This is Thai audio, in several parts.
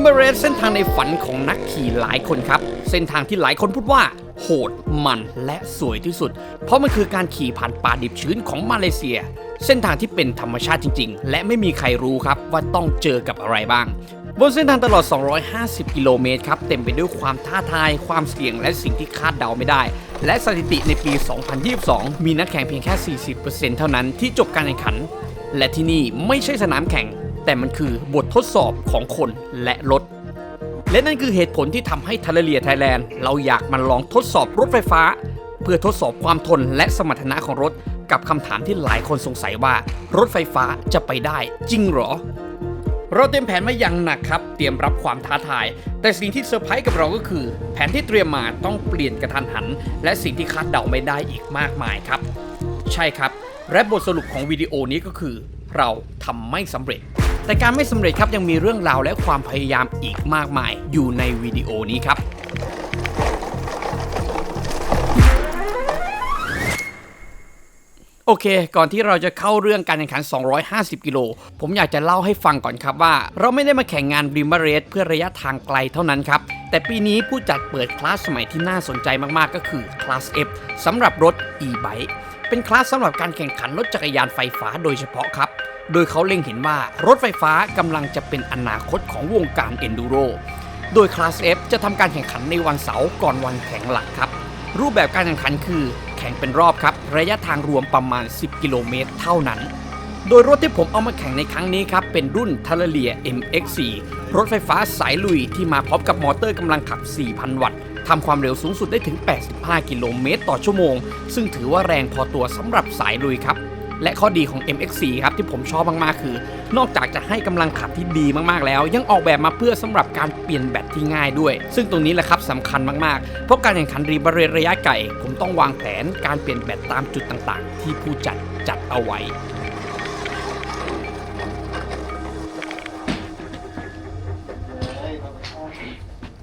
มเบเรสเส้นทางในฝันของนักขี่หลายคนครับ เส้นทางที่หลายคนพูดว่า โหดมันและสวยที่สุด เพราะมันคือการขี่ผ่านป่าดิบชื้นของมาเลเซีย เส้นทางที่เป็นธรรมชาติจริง ๆ และไม่มีใครรู้ครับว่าต้องเจอกับอะไรบ้าง บนเส้นทางตลอด 250 กิโลเมตรครับเต็มไปด้วยความท้าทาย ความเสี่ยงและสิ่งที่คาดเดาไม่ได้ และสถิติในปี 2022 มีนักแข่งเพียงแค่ 40%เท่านั้นที่จบการแข่งขัน และที่นี่ไม่ใช่สนามแข่ง แต่มันคือบททดสอบของคนและรถ และนั่นคือเหตุผลที่ทำให้ทัลเลียไทยแลนด์เราอยากมาลองทดสอบรถไฟฟ้า เพื่อทดสอบความทนและสมรรถนะของรถ กับคำถามที่หลายคนสงสัยว่า รถไฟฟ้าจะไปได้จริงหรอเราเตรียมแผนมาอย่างหนักครับ เตรียมรับความท้าทาย แต่สิ่งที่เซอร์ไพรส์กับเราก็คือ แผนที่เตรียมมาต้องเปลี่ยนกระทันหัน และสิ่งที่คาดเดาไม่ได้อีกมากมายครับ ใช่ครับ และบทสรุปของวิดีโอนี้ก็คือ เราทำไม่สำเร็จ แต่การไม่สำเร็จครับยังมีเรื่องราวและความพยายามอีกมากมาย อยู่ในวิดีโอนี้ครับโอเค ก่อนที่เราจะเข้าเรื่องการแข่งขัน 250 กิโล ผมอยากจะเล่าให้ฟังก่อนครับว่า เราไม่ได้มาแข่งงานริมเรสเพื่อระยะทางไกลเท่านั้นครับ แต่ปีนี้ผู้จัดเปิดคลาสสมัยที่น่าสนใจมากๆ ก็คือคลาส F สำหรับรถ e-bike เป็นคลาสสำหรับการแข่งขันรถจักรยานไฟฟ้าโดยเฉพาะครับ โดยเขาเล็งเห็นว่ารถไฟฟ้ากำลังจะเป็นอนาคตของวงการ Enduro โดยคลาส F จะทำการแข่งขันในวันเสาร์ก่อนวันแข่งหลักครับ รูปแบบการแข่งขันคือ แข่งเป็นรอบครับ ระยะทางรวมประมาณ 10 กิโลเมตรเท่านั้น โดยรถที่ผมเอามาแข่งในครั้งนี้ครับ เป็นรุ่น t a l a l i a MX4 รถไฟฟ้าสายลุยที่มาพร้อมกับมอเตอร์กำลังขับ 4,000 วัตต์ ทำความเร็วสูงสุดได้ถึง 85 กิโลเมตรต่อชั่วโมง ซึ่งถือว่าแรงพอตัวสำหรับสายลุยครับ และข้อดีของ MX4 ครับที่ผมชอบมากๆคือ นอกจากจะให้กำลังขับที่ดีมากๆแล้ว ยังออกแบบมาเพื่อสำหรับการเปลี่ยนแบตที่ง่ายด้วย ซึ่งตรงนี้แหละครับสำคัญมากๆ เพราะการแข่งขันรีบาเรระยะไกลผมต้องวางแผนการเปลี่ยนแบตตามจุดต่างๆ ที่ผู้จัดจัดเอาไว้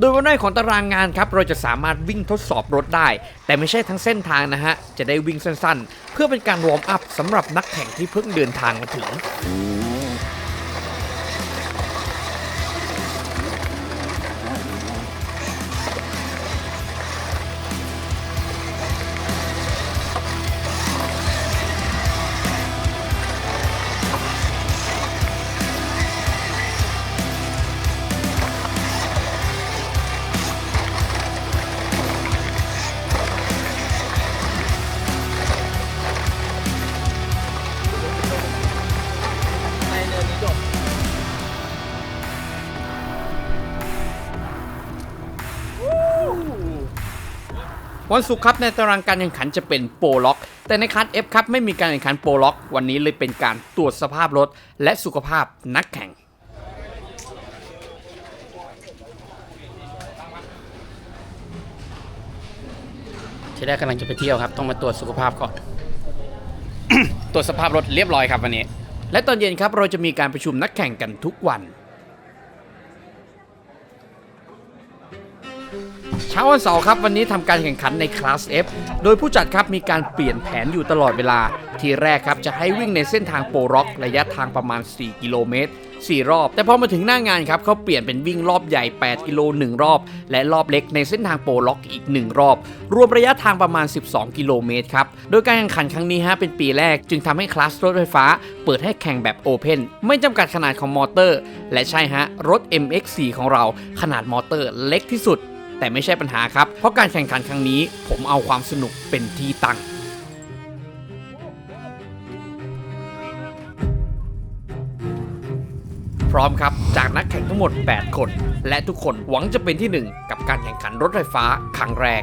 โดยวันแรกของตารางงานครับเราจะสามารถวิ่งทดสอบรถได้ แต่ไม่ใช่ทั้งเส้นทางนะฮะ จะได้วิ่งสั้นๆ เพื่อเป็นการวอร์มอัพสำหรับนักแข่งที่เพิ่งเดินทางมาถึง วันศุกร์ครับในตารางการแข่งขันจะเป็นโปรล็อก แต่ในคัส F ครับไม่มีการแข่งขันโปรล็อก วันนี้เลยเป็นการตรวจสภาพรถ และสุขภาพนักแข่งที่แรกกำลังจะไปเที่ยวครับ ต้องมาตรวจสุขภาพก่อน ตรวจสภาพรถเรียบร้อยครับวันนี้ และตอนเย็นครับเราจะมีการประชุมนักแข่งกันทุกวัน ช้าวันเสาร์ครับวันนี้ทำการแข่งขันในคลาส F โดยผู้จัดครับมีการเปลี่ยนแผนอยู่ตลอดเวลา ทีแรกครับจะให้วิ่งในเส้นทางโปรร็อกระยะทางประมาณ 4 กิโลเมตร 4 รอบ แต่พอมาถึงหน้างานครับเขาเปลี่ยนเป็นวิ่งรอบใหญ่ 8 กิโล 1 รอบ และรอบเล็กในเส้นทางโปรล็อกอีก 1 รอบ รวมระยะทางประมาณ 12 กิโลเมตรครับ โดยการแข่งขันครั้งนี้ฮะเป็นปีแรก จึงทำให้คลาสรถไฟฟ้า เปิดให้แข่งแบบโอเพนไม่จำกัดขนาดของมอเตอร์ และใช่ฮะรถ MX4 ของเราขนาดมอเตอร์เล็กที่สุด แต่ไม่ใช่ปัญหาครับ เพราะการแข่งขันครั้งนี้ ผมเอาความสนุกเป็นที่ตั้งพร้อมครับ จากนักแข่งทั้งหมด 8 คน และทุกคนหวังจะเป็นที่หนึ่งกับการแข่งขันรถไฟฟ้าครั้งแรก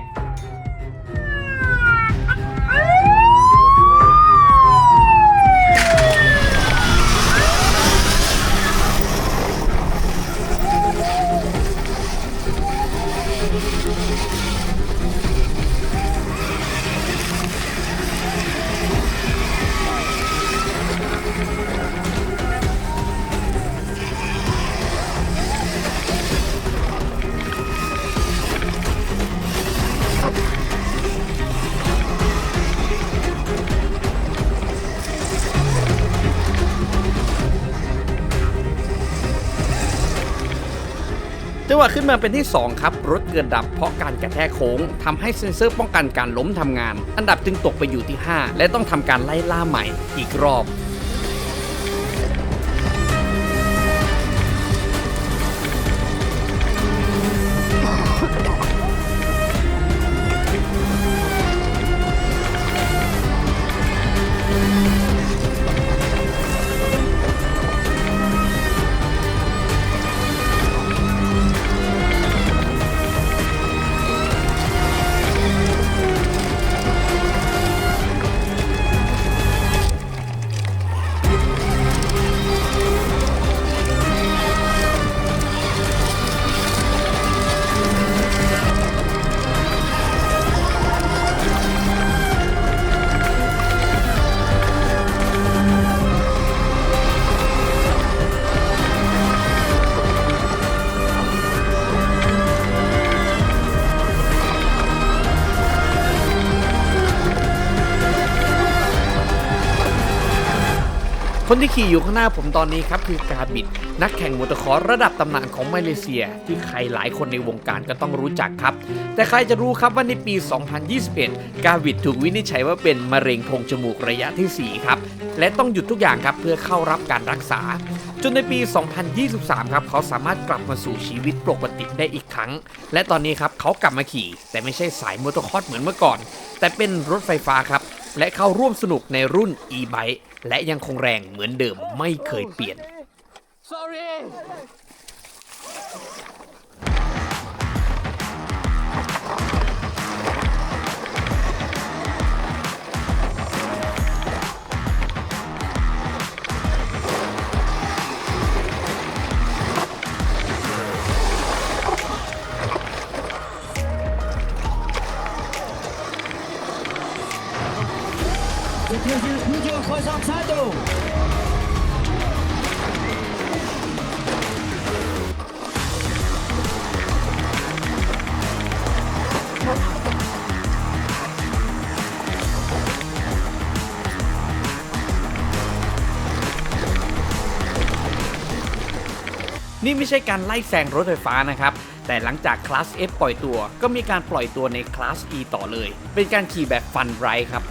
จังหวะขึ้นมาเป็นที่ 2 ครับ รถเกิดดับเพราะการกระแทกโค้งทำให้เซ็นเซอร์ป้องกันการล้มทำงาน อันดับจึงตกไปอยู่ที่ 5 และต้องทำการไล่ล่าใหม่อีกรอบ คนที่ขี่อยู่ข้างหน้าผมตอนนี้ครับคือกาบิด นักแข่งมอเตอร์คอร์สระดับตำนานของมาเลเซีย ที่ใครหลายคนในวงการก็ต้องรู้จักครับ แต่ใครจะรู้ครับว่าในปี 2021 กาบิดถูกวินิจฉัยว่าเป็นมะเร็งโพรงจมูกระยะที่ 4 ครับ และต้องหยุดทุกอย่างครับเพื่อเข้ารับการรักษา จนในปี 2023 ครับเขาสามารถกลับมาสู่ชีวิตปกติได้อีกครั้ง และตอนนี้ครับเขากลับมาขี่ แต่ไม่ใช่สายมอเตอร์คอร์สเหมือนเมื่อก่อน แต่เป็นรถไฟฟ้าครับ และเข้าร่วมสนุกในรุ่น e-bike และยังคงแรงเหมือนเดิมไม่เคยเปลี่ยน sorry นี่ไม่ใช่การไล่แซงรถไฟฟ้านะครับ แต่หลังจากคลาส F ปล่อยตัว ก็มีการปล่อยตัวในคลาส E ต่อเลย เป็นการขี่แบบฟันไรครับ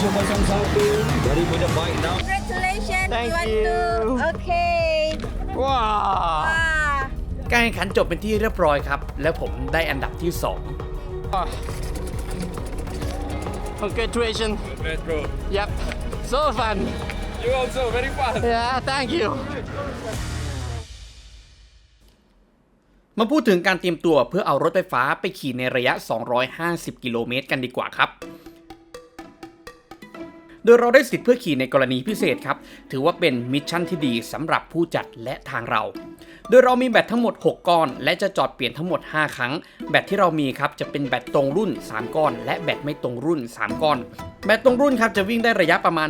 Congratulations. Thank you want you. to okay. ว้า Ah. การแข่งขันจบเป็นที่เรียบร้อยครับ และผมได้อันดับที่ congratulations Congrats, bro. yep so fun You also very fast. yeah thank you 2มาพูดถึงการเตรียมตัวเพื่อเอารถไฟฟ้าไปขี่ในระยะ 250 กิโลเมตรกันดีกว่าครับ โดยเราได้สิทธิ์เพื่อขี่ในกรณีพิเศษครับ ถือว่าเป็นมิชชั่นที่ดีสำหรับผู้จัดและทางเรา โดยเรามีแบตทั้งหมด 6 ก้อน และจะจอดเปลี่ยนทั้งหมด 5 ครั้ง แบตที่เรามีครับจะเป็นแบตตรงรุ่น 3 ก้อน และแบตไม่ตรงรุ่น 3 ก้อน แบตตรงรุ่นครับจะวิ่งได้ระยะประมาณ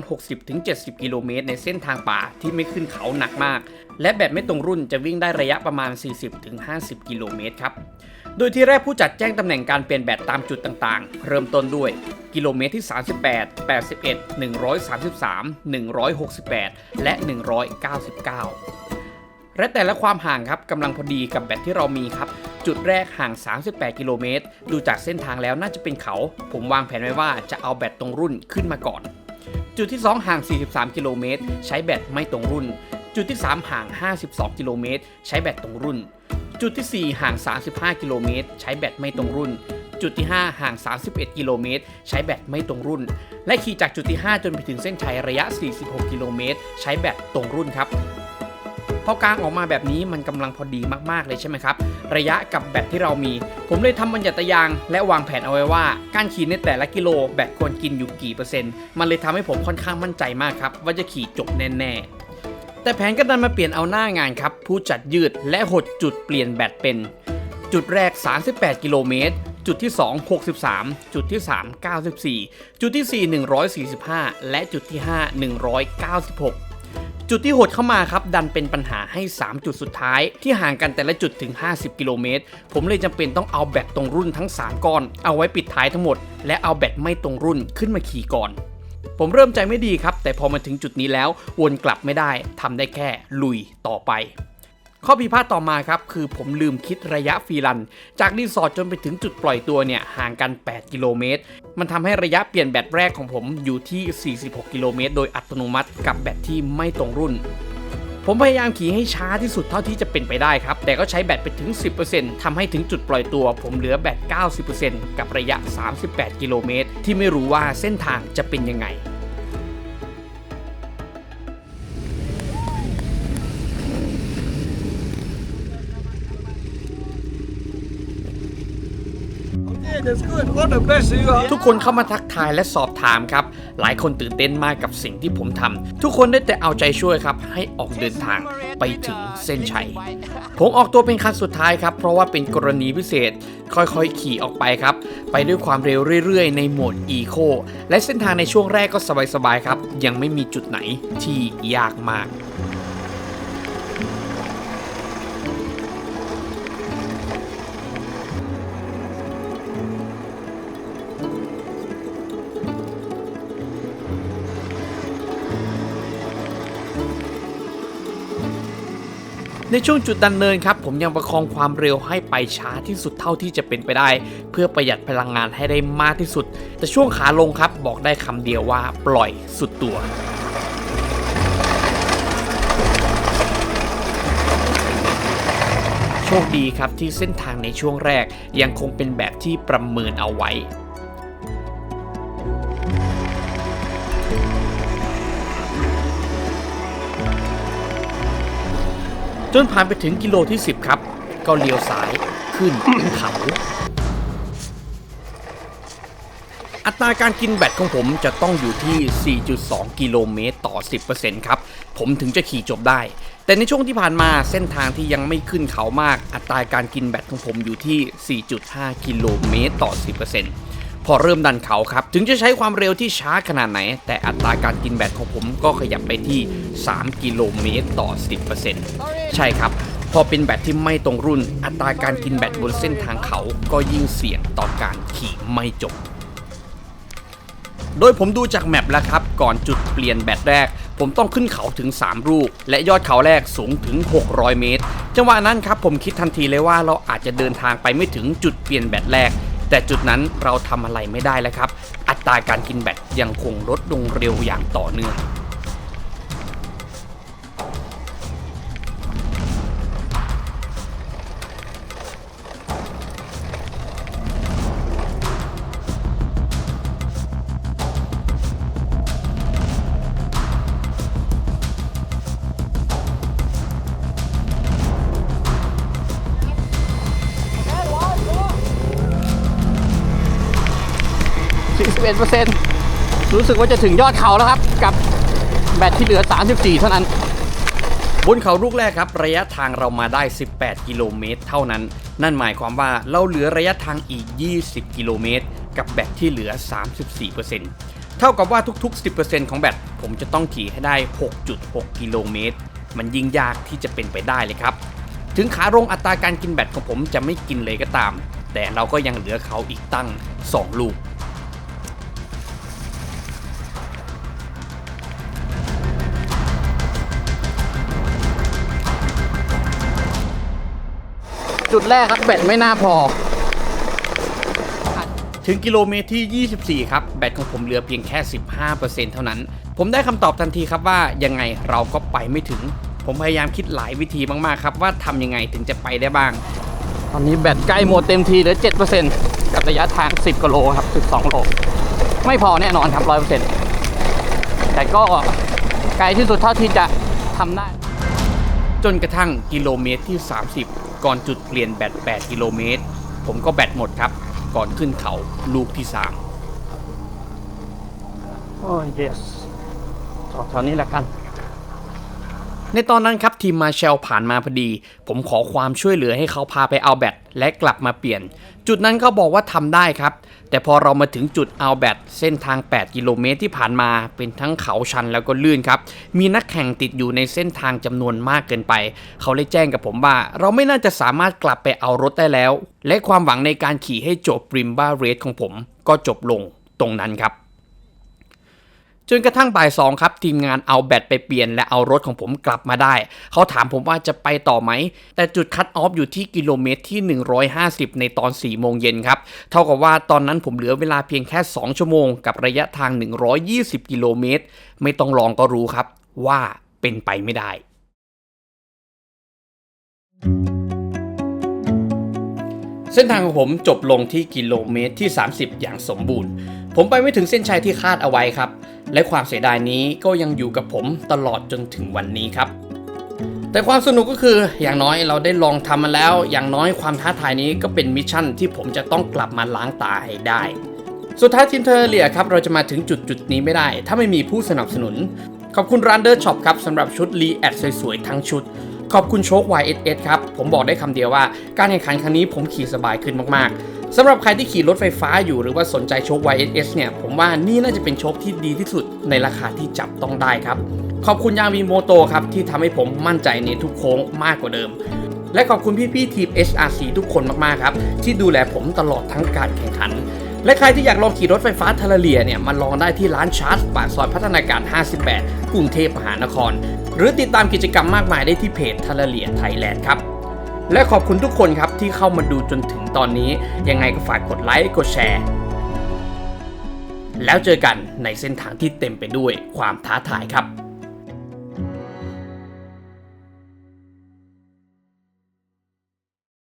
60-70 กิโลเมตร ในเส้นทางป่าที่ไม่ขึ้นเขาหนักมาก และแบตไม่ตรงรุ่นจะวิ่งได้ระยะประมาณ 40-50 กิโลเมตรครับ โดยที่แรกผู้จัดแจ้งตำแหน่งการเปลี่ยนแบตตามจุดต่างๆ เริ่มต้นด้วย กิโลเมตรที่ 38 81 133 168 และ 199 และแต่ละความห่างครับกำลังพอดีกับแบตที่เรามีครับ จุดแรกห่าง 38 กิโลเมตร ดูจากเส้นทางแล้วน่าจะเป็นเขา ผมวางแผนไว้ว่าจะเอาแบตตรงรุ่นขึ้นมาก่อน จุดที่ 2 ห่าง 43 กิโลเมตร ใช้แบตไม่ตรงรุ่น จุดที่ 3 ห่าง 52 กิโลเมตร ใช้แบตตรงรุ่น จุดที่ 4 ห่าง 35 กิโลเมตร ใช้แบตไม่ตรงรุ่น จุดที่ 5 ห่าง 31 กิโลเมตร ใช้แบตไม่ตรงรุ่น และขี่จากจุดที่ 5 จนไปถึงเส้นชัยระยะ 46 กิโลเมตร ใช้แบตตรงรุ่นครับพอกลางออกมาแบบนี้มันกำลังพอดีมากๆเลยใช่ไหมครับ ระยะกับแบตที่เรามี ผมเลยทำบรรยัตยาง และวางแผนเอาไว้ว่า การขี่ในแต่ละกิโลแบตควรกินอยู่กี่เปอร์เซ็นต์ มันเลยทำให้ผมค่อนข้างมั่นใจมากครับ ว่าจะขี่จบแน่ๆ แต่แผนก็ดันมาเปลี่ยนเอาหน้างานครับ ผู้จัดยืดและหดจุดเปลี่ยนแบตเป็น จุดแรก 38 กิโลเมตร จุดที่ 2 63 จุดที่ 3 94 จุดที่ 4 145 และจุดที่ 5 196จุดที่หดเข้ามาครับ ดันเป็นปัญหาให้ 3 จุดสุดท้าย ที่ห่างกันแต่ละจุดถึง 50 กิโลเมตร ผมเลยจำเป็นต้องเอาแบตตรงรุ่นทั้ง 3 ก้อน เอาไว้ปิดท้ายทั้งหมด และเอาแบตไม่ตรงรุ่นขึ้นมาขี่ก่อน ผมเริ่มใจไม่ดีครับ แต่พอมาถึงจุดนี้แล้ววนกลับไม่ได้ทำได้แค่ลุยต่อไป ข้อผิดพลาดต่อมาครับคือผมลืมคิดระยะฟรีลัน จากรีสอร์ทจนไปถึงจุดปล่อยตัวเนี่ยห่างกัน 8 กิโลเมตร มันทำให้ระยะเปลี่ยนแบตแรกของผมอยู่ที่ 46 กิโลเมตรโดยอัตโนมัติกับแบตที่ไม่ตรงรุ่น ผมพยายามขี่ให้ช้าที่สุดเท่าที่จะเป็นไปได้ครับ แต่ก็ใช้แบตไปถึง 10%ทำให้ถึงจุดปล่อยตัว ผมเหลือแบต 90%กับระยะ 38 กิโลเมตรที่ไม่รู้ว่าเส้นทางจะเป็นยังไง ทุกคนเข้ามาทักทายและสอบถามครับ หลายคนตื่นเต้นมากกับสิ่งที่ผมทำทุกคนได้แต่เอาใจช่วยครับ ให้ออกเดินทางไปถึงเส้นชัย ผมออกตัวเป็นคันสุดท้ายครับ เพราะว่าเป็นกรณีพิเศษ ค่อยๆ ขี่ออกไปครับ ไปด้วยความเร็วเรื่อยๆ ในโหมด Eco และเส้นทางในช่วงแรกก็สบายๆครับ ยังไม่มีจุดไหนที่ยากมาก ในช่วงจุดดันเนินครับ ผมยังประคองความเร็วให้ไปช้าที่สุดเท่าที่จะเป็นไปได้ เพื่อประหยัดพลังงานให้ได้มากที่สุด แต่ช่วงขาลงครับบอกได้คำเดียวว่าปล่อยสุดตัวโชคดีครับที่เส้นทางในช่วงแรกยังคงเป็นแบบที่ประเมินเอาไว้ จนผ่านไปถึงกิโลที่ 10 ครับ ก็เลี้ยวซ้ายขึ้นเขาอัตราการกินแบตของผมจะต้องอยู่ที่ 4.2 กิโลเมตรต่อ 10%ครับ ผมถึงจะขี่จบได้ แต่ในช่วงที่ผ่านมาเส้นทางที่ยังไม่ขึ้นเขามาก อัตราการกินแบตของผมอยู่ที่ 4.5 กิโลเมตรต่อ 10% พอเริ่มดันเขาครับ ถึงจะใช้ความเร็วที่ช้าขนาดไหน แต่อัตราการกินแบตของผมก็ขยับไปที่ 3 กิโลเมตรต่อ 10%ใช่ครับ พอเป็นแบตที่ไม่ตรงรุ่น อัตราการกินแบตบนเส้นทางเขาก็ยิ่งเสี่ยงต่อการขี่ไม่จบโดยผมดูจากแมปแล้วครับ ก่อนจุดเปลี่ยนแบตแรก ผมต้องขึ้นเขาถึง 3 ลูก และยอดเขาแรกสูงถึง 600 เมตร จังหวะนั้นครับผมคิดทันทีเลยว่าเราอาจจะเดินทางไปไม่ถึงจุดเปลี่ยนแบตแรก แต่จุดนั้นเราทำอะไรไม่ได้แล้วครับ อัตราการกินแบตยังคงลดลงเร็วอย่างต่อเนื่อง 41%รู้สึกว่าจะถึงยอดเขาแล้วครับ กับแบตที่เหลือ 34 เท่านั้น บนเขาลูกแรกครับ ระยะทางเรามาได้ 18 กิโลเมตรเท่านั้น นั่นหมายความว่าเราเหลือระยะทางอีก 20 กิโลเมตร กับแบตที่เหลือ 34%เท่ากับว่าทุก ๆ 10%ของแบตผมจะต้องขี่ให้ได้ 6.6 กิโลเมตร มันยิ่งยากที่จะเป็นไปได้เลยครับ ถึงขาลงอัตราการกินแบตของผมจะไม่กินเลยก็ตาม แต่เราก็ยังเหลือเขาอีกตั้ง 2 ลูก จุดแรกครับแบตไม่น่าพอ ถึงกิโลเมตรที่ 24 ครับ แบตของผมเหลือเพียงแค่ 15%เท่านั้น ผมได้คำตอบทันทีครับว่ายังไงเราก็ไปไม่ถึง ผมพยายามคิดหลายวิธีมากๆครับ ว่าทำยังไงถึงจะไปได้บ้าง ตอนนี้แบตใกล้หมดเต็มทีเหลือ 7%กับระยะทาง 10กิโลครับ 12โลไม่พอแน่นอนครับ 100%แต่ก็ไกลที่สุดเท่าที่จะทำได้จนกระทั่งกิโลเมตรที่ 30 ก่อนจุดเปลี่ยนแบต 8 กิโลเมตร ผมก็แบตหมดครับ ก่อนขึ้นเขาลูกที่ 3 โอ้ย yes จอดแถวนี้แหละกัน ในตอนนั้นครับทีมมาเชลผ่านมาพอดี ผมขอความช่วยเหลือให้เขาพาไปเอาแบตและกลับมาเปลี่ยน จุดนั้นเขาบอกว่าทำได้ครับ แต่พอเรามาถึงจุดเอาแบตเส้นทาง 8 กิโลเมตรที่ผ่านมาเป็นทั้งเขาชันแล้วก็ลื่นครับ มีนักแข่งติดอยู่ในเส้นทางจำนวนมากเกินไป เขาเลยแจ้งกับผมว่า เราไม่น่าจะสามารถกลับไปเอารถได้แล้ว และความหวังในการขี่ให้จบริมบ้าเรสของผม ก็จบลงตรงนั้นครับ จนกระทั่งบ่ายสองครับ ทีมงานเอาแบตไปเปลี่ยน และเอารถของผมกลับมาได้ เขาถามผมว่าจะไปต่อไหม แต่จุดคัตออฟอยู่ที่กิโลเมตรที่ 150 ในตอน4โมงเย็นครับ เท่ากับว่าตอนนั้นผมเหลือเวลาเพียงแค่ 2 ชั่วโมง กับระยะทาง 120 กิโลเมตร ไม่ต้องลองก็รู้ครับ ว่าเป็นไปไม่ได้เส้นทางของผมจบลงที่กิโลเมตรที่ 30 อย่างสมบูรณ์ ผมไปไม่ถึงเส้นชัยที่คาดเอาไว้ครับ และความเสียดายนี้ก็ยังอยู่กับผมตลอดจนถึงวันนี้ครับ แต่ความสนุกก็คืออย่างน้อยเราได้ลองทำมาแล้ว อย่างน้อยความท้าทายนี้ก็เป็นมิชชั่นที่ผมจะต้องกลับมาล้างตาให้ได้ สุดท้ายทีมเทอร์เลียครับเราจะมาถึงจุดจุดนี้ไม่ได้ ถ้าไม่มีผู้สนับสนุน ขอบคุณร้านเดอร์ช็อปครับสำหรับชุดรีแอดสวยๆทั้งชุดขอบคุณโชค YSS ครับ ผมบอกได้คำเดียวว่า การแข่งขันครั้งนี้ผมขี่สบายขึ้นมากๆ สำหรับใครที่ขี่รถไฟฟ้าอยู่หรือว่าสนใจโชค YSS เนี่ยผมว่านี่น่าจะเป็นโชคที่ดีที่สุดในราคาที่จับต้องได้ครับ ขอบคุณยางวีโมโตครับที่ทำให้ผมมั่นใจในทุกโค้งมากกว่าเดิม และขอบคุณพี่ๆทีม HRC ทุกคนมากๆครับ ที่ดูแลผมตลอดทั้งการแข่งขัน และใครที่อยากลองขี่รถไฟฟ้าทาราเลียเนี่ยมาลองได้ที่ร้านชาร์จปากซอยพัฒนาการ 58 กรุงเทพมหานคร หรือติดตามกิจกรรมมากมายได้ที่เพจทาราเลียไทยแลนด์ครับ และขอบคุณทุกคนครับที่เข้ามาดูจนถึงตอนนี้ ยังไงก็ฝากกดไลค์กดแชร์ แล้วเจอกันในเส้นทางที่เต็มไปด้วยความท้าทายครับ